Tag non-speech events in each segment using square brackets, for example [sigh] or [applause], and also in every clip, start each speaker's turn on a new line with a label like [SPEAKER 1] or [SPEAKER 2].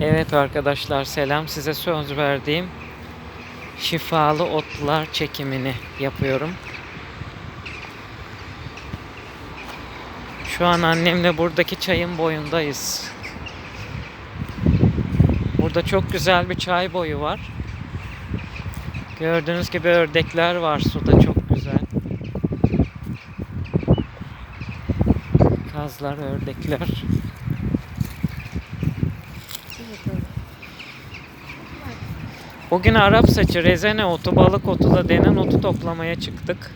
[SPEAKER 1] Evet arkadaşlar selam size söz verdiğim şifalı otlar çekimini yapıyorum. Şu an annemle buradaki çayın boyundayız. Burada çok güzel bir çay boyu var. Gördüğünüz gibi ördekler var suda çok güzel. Kazlar, ördekler. Bugün Arap saçı, rezene otu, balık otu da denen otu toplamaya çıktık.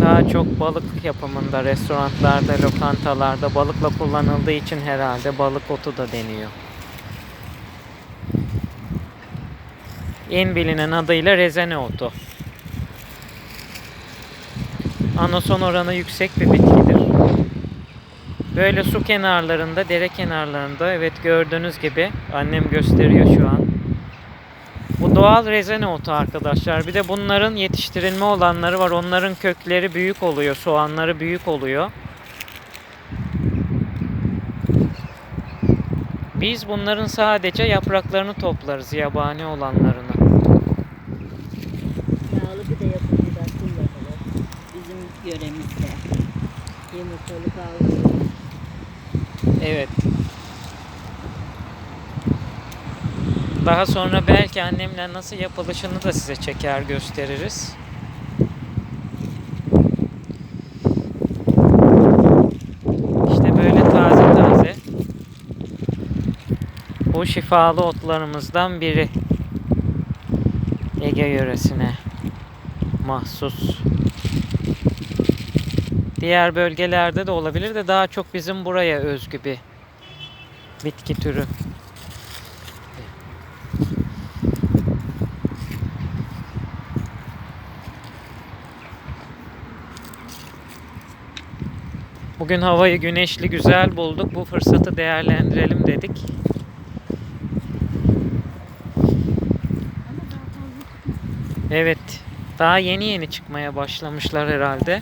[SPEAKER 1] Daha çok balık yapımında, restoranlarda, lokantalarda balıkla kullanıldığı için herhalde balık otu da deniyor. En bilinen adıyla rezene otu. Anason oranı yüksek bir bitkidir. Böyle su kenarlarında, dere kenarlarında evet gördüğünüz gibi annem gösteriyor şu an. Bu doğal rezene otu arkadaşlar. Bir de bunların yetiştirilme olanları var. Onların kökleri büyük oluyor, soğanları büyük oluyor. Biz bunların sadece yapraklarını toplarız, yabani olanlarını.
[SPEAKER 2] Yağlı bir de yapımcıdan kullanılır. Bizim yöremizde. Yumurtalı kavrulur.
[SPEAKER 1] Evet. Daha sonra belki annemle nasıl yapılışını da size çeker gösteririz. İşte böyle taze taze. Bu şifalı otlarımızdan biri. Ege yöresine mahsus. Diğer bölgelerde de olabilir de daha çok bizim buraya özgü bir bitki türü. Bugün havayı güneşli güzel bulduk. Bu fırsatı değerlendirelim dedik. Evet. Daha yeni yeni çıkmaya başlamışlar herhalde.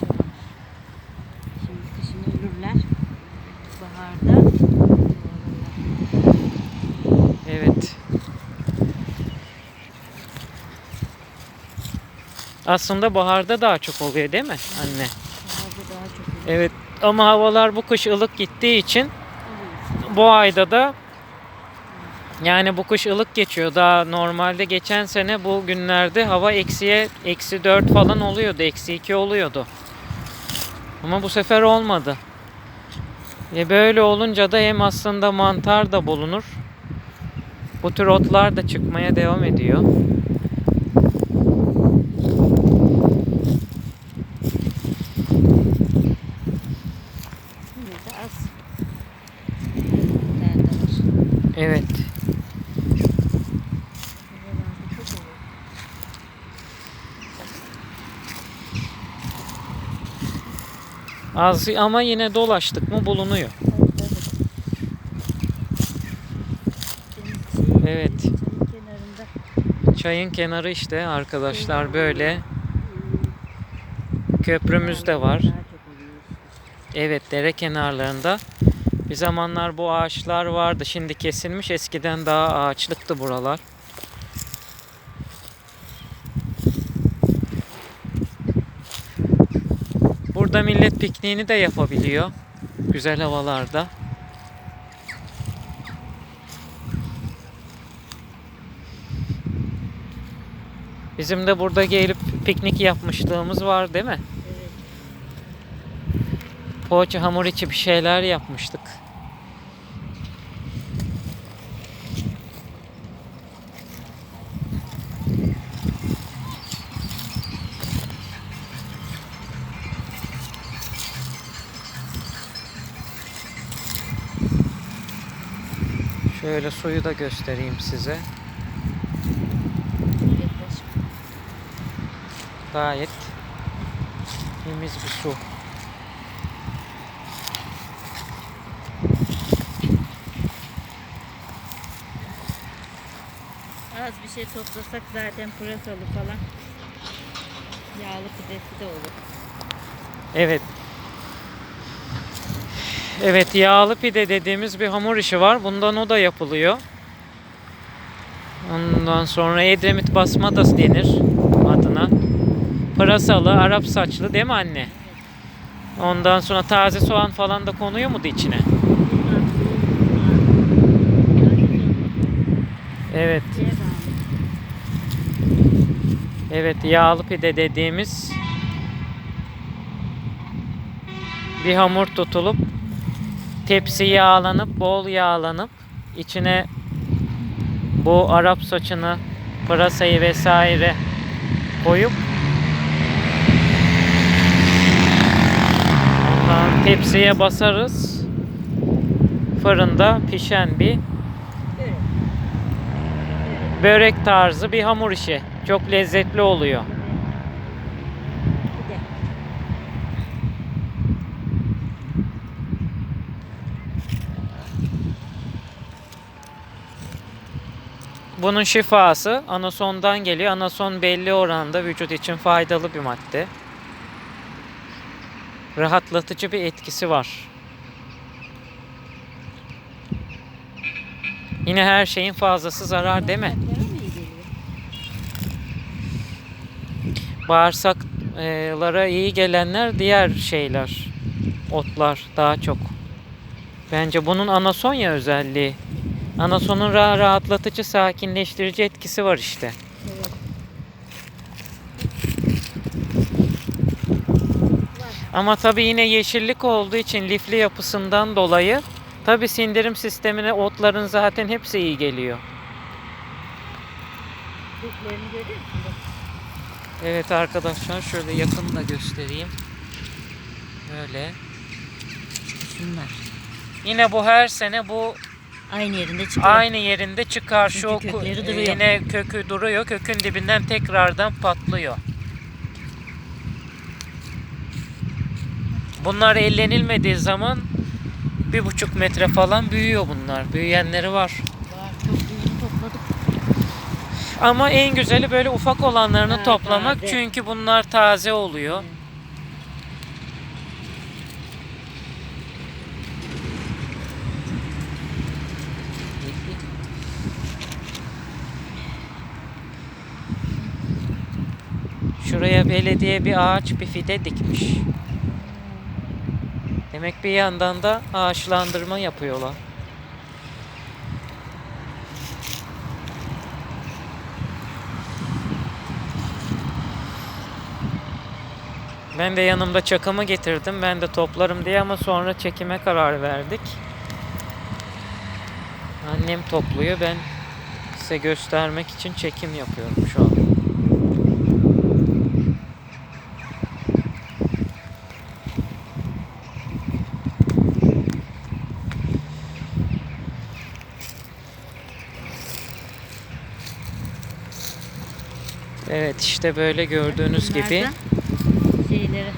[SPEAKER 2] Şimdi kışın ölürler. Baharda
[SPEAKER 1] Evet. Aslında baharda daha çok oluyor değil mi anne?
[SPEAKER 2] baharda daha çok olur.
[SPEAKER 1] Evet ama havalar bu kış ılık gittiği için
[SPEAKER 2] Oluyor.
[SPEAKER 1] bu ayda da yani bu kış ılık geçiyor. Daha normalde geçen sene bu günlerde hava eksiye eksi 4 falan oluyordu. Eksi 2 oluyordu. Ama bu sefer olmadı. E böyle olunca da hem aslında mantar da bulunur. Bu tür otlar da çıkmaya devam ediyor.
[SPEAKER 2] Yine de az. Nerede var?
[SPEAKER 1] Evet.
[SPEAKER 2] Buralarda çok olur.
[SPEAKER 1] Az ama yine dolaştık mı bulunuyor. Evet.
[SPEAKER 2] Çayın
[SPEAKER 1] kenarı işte arkadaşlar böyle. Köprümüz de var. Evet dere kenarlarında. Bir zamanlar bu ağaçlar vardı. Şimdi kesilmiş. Eskiden daha ağaçlıktı buralar. Burada millet pikniğini de yapabiliyor. Güzel havalarda. Bizim de burada gelip piknik yapmışlığımız var değil mi?
[SPEAKER 2] Evet.
[SPEAKER 1] Poğaça hamur içi bir şeyler yapmıştık. Şöyle suyu da göstereyim size. Gayet temiz bir su.
[SPEAKER 2] Az bir şey toplasak zaten pırasalı falan. Yağlı pidesi de olur.
[SPEAKER 1] Evet. Evet yağlı pide dediğimiz bir hamur işi var. Bundan o da yapılıyor. Ondan sonra Edremit basma denir adına. Pırasalı, Arap saçlı değil mi anne? Ondan sonra taze soğan falan da konuyor mu da içine? Evet. Evet yağlı pide dediğimiz bir hamur tutulup tepsi yağlanıp bol yağlanıp içine bu Arap saçını pırasayı vesaire koyup ondan tepsiye basarız fırında pişen bir börek tarzı bir hamur işi çok lezzetli oluyor. Bunun şifası anasondan geliyor. Anason belli oranda vücut için faydalı bir madde. Rahatlatıcı bir etkisi var. Yine her şeyin fazlası zarar mi? Bağırsaklara iyi gelenler diğer şeyler. Otlar daha çok. Bence bunun anasonya özelliği. Anasonun ra- rahatlatıcı, sakinleştirici etkisi var işte. Ama tabii yine yeşillik olduğu için lifli yapısından dolayı tabii sindirim sistemine otların zaten hepsi iyi geliyor. Evet arkadaşlar şöyle yakın da göstereyim. Böyle.
[SPEAKER 2] Şunlar.
[SPEAKER 1] Yine bu her sene bu
[SPEAKER 2] Aynı yerinde çıkıyor.
[SPEAKER 1] aynı yerinde çıkar. Şu
[SPEAKER 2] Çünkü
[SPEAKER 1] ku-
[SPEAKER 2] kökleri duruyor.
[SPEAKER 1] yine kökü duruyor. Kökün dibinden tekrardan patlıyor. Bunlar ellenilmediği zaman bir buçuk metre falan büyüyor bunlar. Büyüyenleri var. Ama en güzeli böyle ufak olanlarını
[SPEAKER 2] Ha,
[SPEAKER 1] toplamak.
[SPEAKER 2] taze.
[SPEAKER 1] Çünkü bunlar taze oluyor. Şuraya belediye bir ağaç bir fide dikmiş. Demek bir yandan da ağaçlandırma yapıyorlar. Ben de yanımda çakımı getirdim. Ben de toplarım diye ama sonra çekime karar verdik. Annem topluyor. Ben size göstermek için çekim yapıyorum şu an. Evet işte böyle gördüğünüz
[SPEAKER 2] Bunlar
[SPEAKER 1] gibi
[SPEAKER 2] Şeyleri,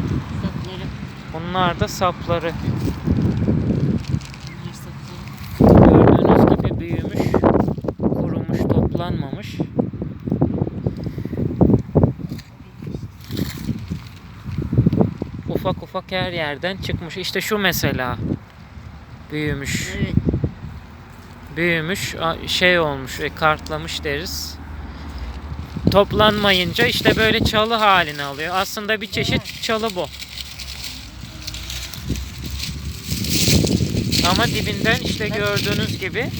[SPEAKER 2] sapları.
[SPEAKER 1] bunlar da sapları. Gördüğünüz gibi büyümüş, kurumuş, toplanmamış. Ufak ufak her yerden çıkmış. İşte şu mesela büyümüş.
[SPEAKER 2] Evet.
[SPEAKER 1] Büyümüş, şey olmuş, e, kartlamış deriz. Toplanmayınca işte böyle çalı halini alıyor. Aslında bir çeşit çalı bu. Ama dibinden işte gördüğünüz gibi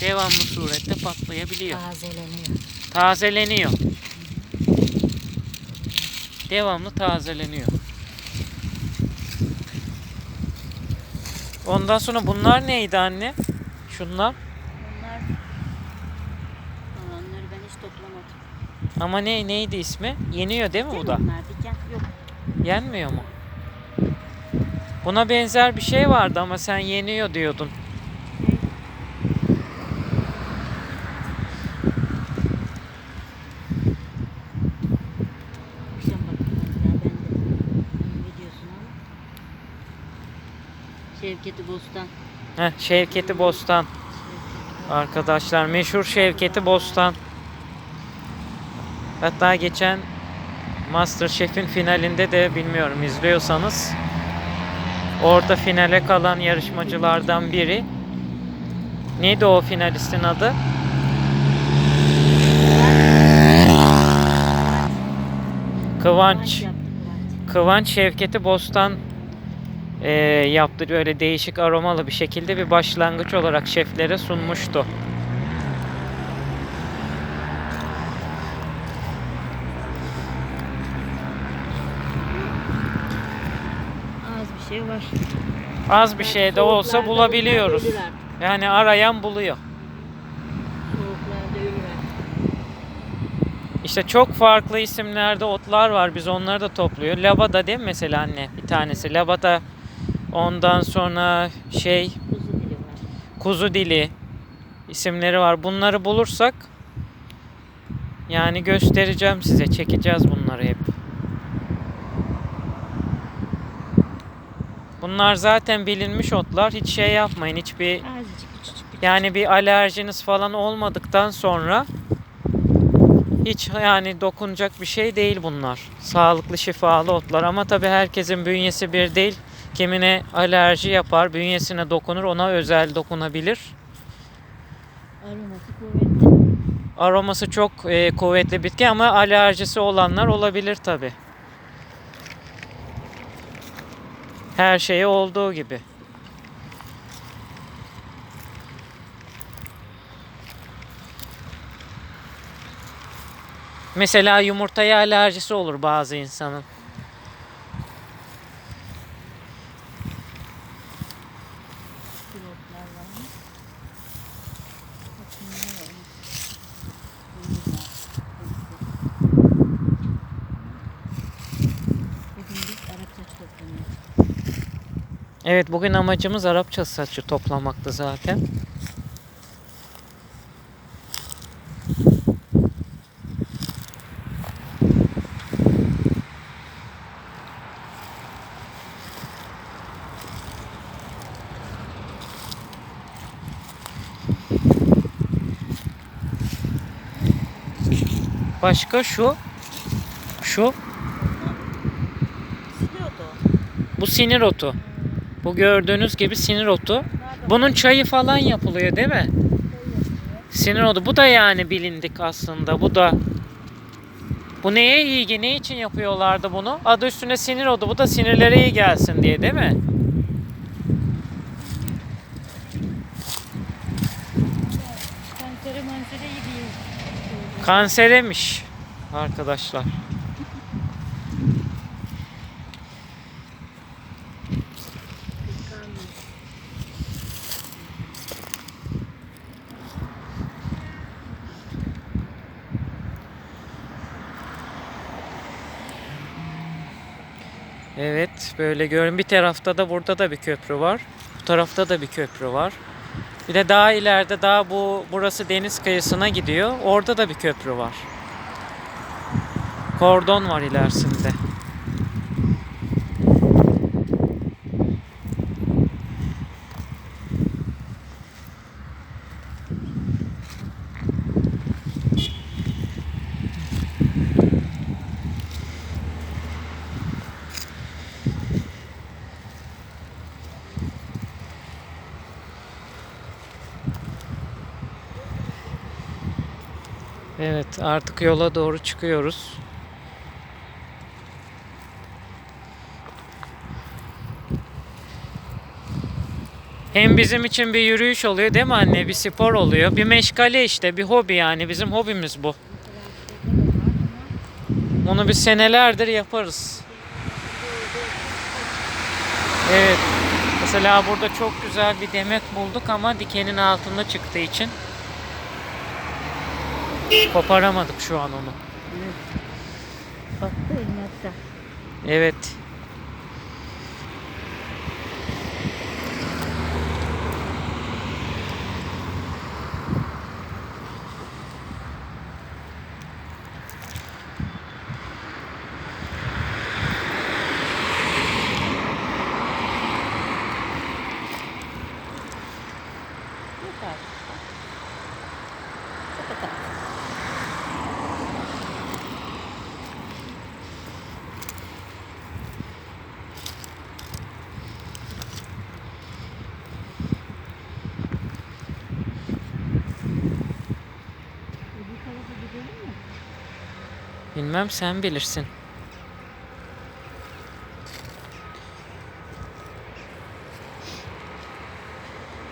[SPEAKER 1] devamlı surette patlayabiliyor.
[SPEAKER 2] Tazeleniyor.
[SPEAKER 1] Tazeleniyor. Devamlı tazeleniyor. Ondan sonra bunlar neydi anne? Şunlar.
[SPEAKER 2] Bunlar Onları ben hiç toplamadım.
[SPEAKER 1] Ama ne neydi ismi? Yeniyor değil mi bu da? Yenmiyor mu? Buna benzer bir şey vardı ama sen yeniyor diyordun.
[SPEAKER 2] Şevketi Bostan.
[SPEAKER 1] Heh, Şevketi Bostan. Arkadaşlar meşhur Şevketi Bostan. Hatta geçen Masterchef'in finalinde de bilmiyorum izliyorsanız orada finale kalan yarışmacılardan biri. Neydi o finalistin adı? Kıvanç.
[SPEAKER 2] Kıvanç.
[SPEAKER 1] Şevket'i Bostan eee, yaptı. Böyle değişik aromalı bir şekilde bir başlangıç olarak şeflere sunmuştu.
[SPEAKER 2] Az bir şey var.
[SPEAKER 1] Az bir şey de olsa bulabiliyoruz. Yani arayan buluyor. İşte çok farklı isimlerde otlar var. Biz onları da topluyor. Labada değil mi mesela anne? Bir tanesi. Labada ondan sonra şey
[SPEAKER 2] kuzu dili
[SPEAKER 1] isimleri var. Bunları bulursak yani göstereceğim size. Çekeceğiz bunları hep. Bunlar zaten bilinmiş otlar. Hiç şey yapmayın. Hiçbir yani bir alerjiniz falan olmadıktan sonra hiç yani dokunacak bir şey değil bunlar. Sağlıklı şifalı otlar ama tabii herkesin bünyesi bir değil. Kimine alerji yapar, bünyesine dokunur, ona özel dokunabilir.
[SPEAKER 2] aroması kuvvetli.
[SPEAKER 1] Aroması çok e, kuvvetli bitki ama alerjisi olanlar olabilir tabii. Her şeye olduğu gibi. Mesela yumurtaya alerjisi olur bazı insanın.
[SPEAKER 2] Pilotlar var mı? Bakın ne var? Bunlar, hepsi. Bugün biz Arap saç toplanıyoruz.
[SPEAKER 1] Evet bugün amacımız Arapça saçı toplamaktı zaten. Başka şu. Şu.
[SPEAKER 2] Siliyordu.
[SPEAKER 1] Bu sinir otu. Bu gördüğünüz gibi sinir otu. Bunun çayı falan yapılıyor değil mi? Sinir otu. Bu da yani bilindik aslında. Bu da bu neye iyi? Ne için yapıyorlardı bunu? Adı üstüne sinir otu. Bu da sinirlere iyi gelsin diye değil mi?
[SPEAKER 2] Kansere mansere iyi değil.
[SPEAKER 1] Kanseremiş arkadaşlar. Evet böyle görün. Bir tarafta da burada da bir köprü var. Bu tarafta da bir köprü var. Bir de daha ileride daha bu burası deniz kıyısına gidiyor. Orada da bir köprü var. Kordon var ilerisinde. Artık yola doğru çıkıyoruz. Hem bizim için bir yürüyüş oluyor değil mi anne? Bir spor oluyor. Bir meşgale işte, bir hobi yani. Bizim hobimiz bu. Onu biz senelerdir yaparız. Evet. Mesela burada çok güzel bir demet bulduk ama dikenin altında çıktığı için koparamadık şu an onu.
[SPEAKER 2] Baktı elmasta.
[SPEAKER 1] Evet. Bilmem sen bilirsin.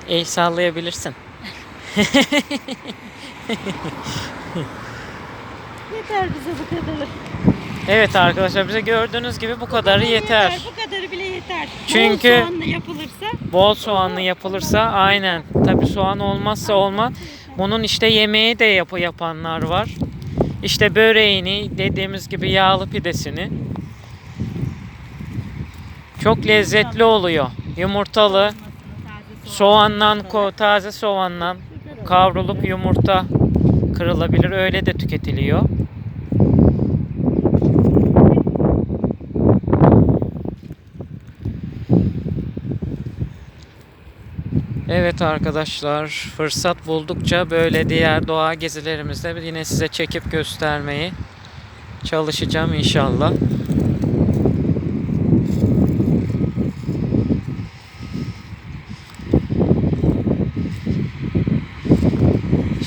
[SPEAKER 1] El sallayabilirsin. [laughs]
[SPEAKER 2] Yeter bize bu kadarı.
[SPEAKER 1] Evet arkadaşlar bize gördüğünüz gibi bu kadarı yeter.
[SPEAKER 2] Bu kadarı bile yeter.
[SPEAKER 1] Çünkü-
[SPEAKER 2] Bol soğanla yapılırsa
[SPEAKER 1] Bol soğanlı yapılırsa aynen. Tabi soğan olmazsa olmaz. Bunun işte yemeği de yapı yapanlar var. İşte böreğini dediğimiz gibi yağlı pidesini. Çok lezzetli oluyor. Yumurtalı, soğandan, taze soğandan kavrulup yumurta kırılabilir. Öyle de tüketiliyor. Evet arkadaşlar fırsat buldukça böyle diğer doğa gezilerimizde yine size çekip göstermeyi çalışacağım inşallah.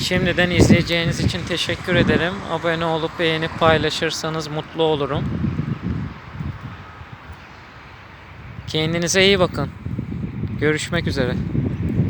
[SPEAKER 1] Şimdiden izleyeceğiniz için teşekkür ederim. Abone olup beğenip paylaşırsanız mutlu olurum. Kendinize iyi bakın. Görüşmek üzere.